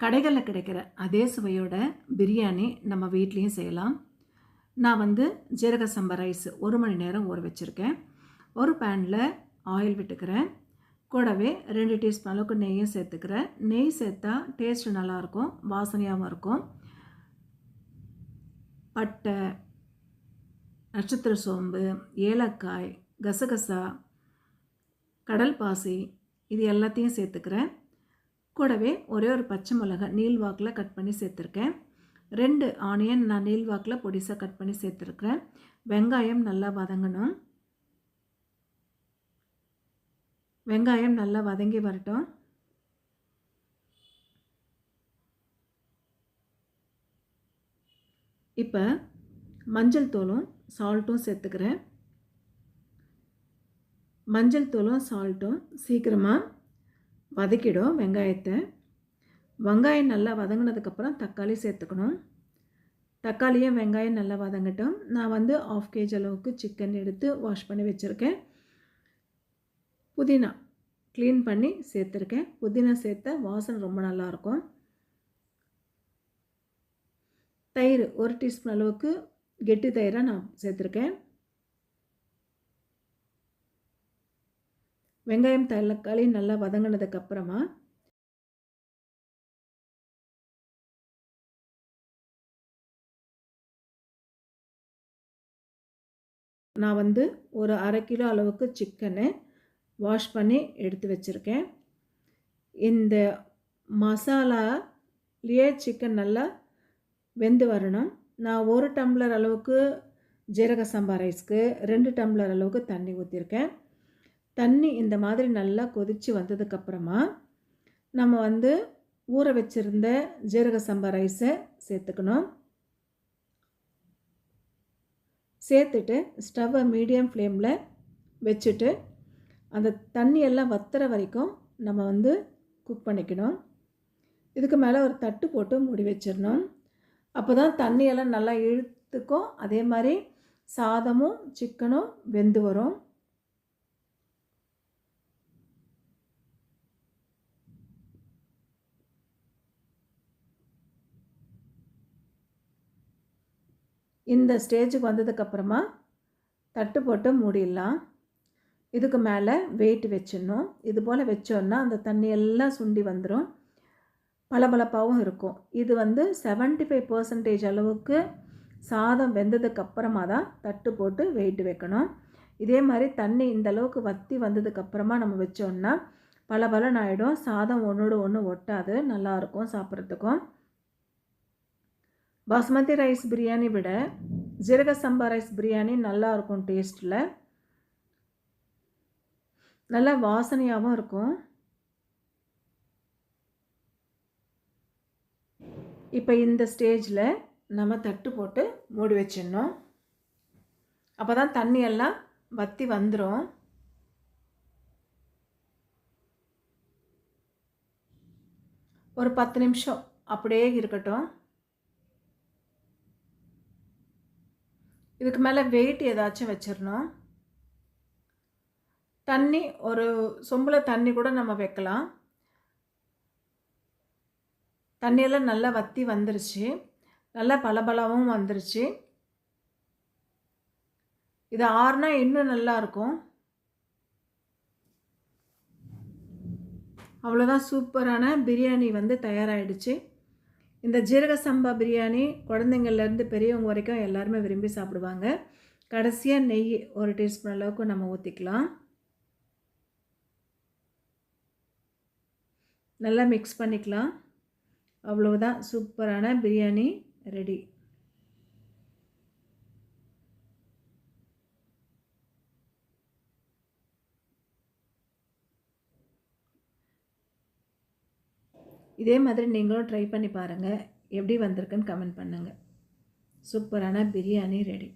கடைகளில் கிடைக்கிற அதே சுவையோட பிரியாணி நம்ம வீட்லேயும் செய்யலாம். நான் வந்து ஜீரக சம்பா ரைஸ் ஒரு மணி நேரம் ஊற வச்சுருக்கேன். ஒரு பேனில் ஆயில் விட்டுக்கிறேன். கூடவே ரெண்டு டீஸ்பூன் அளவுக்கு நெய்யும் சேர்த்துக்கிறேன். நெய் சேர்த்தா டேஸ்ட் நல்லாயிருக்கும் வாசனையாகவும் இருக்கும். பட்டை நட்சத்திர சோம்பு ஏலக்காய் கசகசா கடல் பாசி இது எல்லாத்தையும் சேர்த்துக்கிறேன். கூடவே ஒரே ஒரு பச்சை மிளகாய் நீல் வாக்கில் கட் பண்ணி சேர்த்துருக்கேன். ரெண்டு ஆனியன் நான் நீல் வாக்கில் பொடிசாக கட் பண்ணி சேர்த்துருக்குறேன். வெங்காயம் நல்லா வதங்கணும். வெங்காயம் நல்லா வதங்கி வரட்டும். இப்போ மஞ்சள் தூளும் சால்ட்டும் சேர்த்துக்கிறேன். மஞ்சள் தூளும் சால்ட்டும் சீக்கிரமாக வதக்கிடும் வெங்காயத்தை. வெங்காயம் நல்லா வதங்கினதுக்கப்புறம் தக்காளி சேர்த்துக்கணும். தக்காளியும் வெங்காயம் நல்லா வதங்கட்டும். நான் வந்து ஆஃப் கேஜி அளவுக்கு சிக்கன் எடுத்து வாஷ் பண்ணி வச்சுருக்கேன். புதினா க்ளீன் பண்ணி சேர்த்துருக்கேன். புதினா சேர்த்த வாசனை ரொம்ப நல்லாயிருக்கும். தயிர் ஒரு டீஸ்பூன் அளவுக்கு கெட்டி தயிராக நான் சேர்த்துருக்கேன். வெங்காயம் தக்காளி நல்லா வதங்கினதுக்கப்புறமா நான் வந்து ஒரு அரை கிலோ அளவுக்கு சிக்கனை வாஷ் பண்ணி எடுத்து வச்சுருக்கேன். இந்த மசாலாலேயே சிக்கன் நல்லா வெந்து வரணும். நான் ஒரு டம்ளர் அளவுக்கு ஜீரக சம்பா ரைஸ்க்கு ரெண்டு டம்ளர் அளவுக்கு தண்ணி ஊற்றிருக்கேன் தண்ணி இந்த மாதிரி நல்லா கொதித்து வந்ததுக்கப்புறமா நம்ம வந்து ஊற வச்சுருந்த ஜீரக சம்பா ரைஸை சேர்த்துக்கணும். சேர்த்துட்டு ஸ்டவ்வை மீடியம் ஃப்ளேமில் வச்சுட்டு அந்த தண்ணியெல்லாம் வத்துற வரைக்கும் நம்ம வந்து குக் பண்ணிக்கணும். இதுக்கு மேலே ஒரு தட்டு போட்டு மூடி வச்சிடணும். அப்போ தான் தண்ணியெல்லாம் நல்லா இழுத்துக்கும். அதே மாதிரி சாதமும் சிக்கனும் வெந்து வரும். இந்த ஸ்டேஜுக்கு வந்ததுக்கப்புறமா தட்டு போட்டு மூடிடலாம். இதுக்கு மேலே வெயிட் வச்சிடணும். இது போல் வச்சோன்னா அந்த தண்ணி எல்லாம் சுண்டி வந்துடும் பளபளப்பாகவும் இருக்கும். இது வந்து செவன்ட்டி ஃபைவ் பர்சன்டேஜ் அளவுக்கு சாதம் வெந்ததுக்கப்புறமா தான் தட்டு போட்டு வெயிட் வைக்கணும். இதே மாதிரி தண்ணி இந்த அளவுக்கு வற்றி வந்ததுக்கப்புறமா நம்ம வச்சோன்னா பல பலன் ஆகிடும் சாதம் ஒன்றோடு ஒன்று ஒட்டாது. நல்லாயிருக்கும் சாப்பிட்றதுக்கும். பாஸ்மதி ரைஸ் பிரியாணி விட ஜீரக சம்பா ரைஸ் பிரியாணி நல்லாயிருக்கும் டேஸ்ட்டில் நல்லா வாசனையாகவும் இருக்கும். இப்போ இந்த ஸ்டேஜில் நம்ம தட்டு போட்டு மூடி வச்சிடணும். அப்போ தான் தண்ணியெல்லாம் வற்றி வந்துடும் ஒரு பத்து நிமிஷம் அப்படியே இருக்கட்டும். இதுக்கு மேலே வெயிட் ஏதாச்சும் வச்சிடணும். தண்ணி ஒரு சொம்பில் தண்ணி கூட நம்ம வைக்கலாம். தண்ணியெல்லாம் நல்லா வற்றி வந்துருச்சு. நல்லா பளபளவும் வந்துருச்சு. இது ஆறுனா இன்னும் நல்லாயிருக்கும் அவ்வளோதான் சூப்பரான பிரியாணி வந்து தயாராகிடுச்சு இந்த ஜீரக சம்பா பிரியாணி குழந்தைங்கள்லேருந்து பெரியவங்க வரைக்கும் எல்லாருமே விரும்பி சாப்பிடுவாங்க. கடைசியாக நெய் ஒரு டீஸ்பூன் அளவுக்கு நம்ம ஊற்றிக்கலாம் நல்லா மிக்ஸ் பண்ணிக்கலாம். அவ்வளவுதான். சூப்பரான பிரியாணி ரெடி. இதே மாதிரி நீங்களும் ட்ரை பண்ணி பாருங்கள் எப்படி வந்திருக்குன்னு கமெண்ட் பண்ணுங்கள் சூப்பரான பிரியாணி ரெடி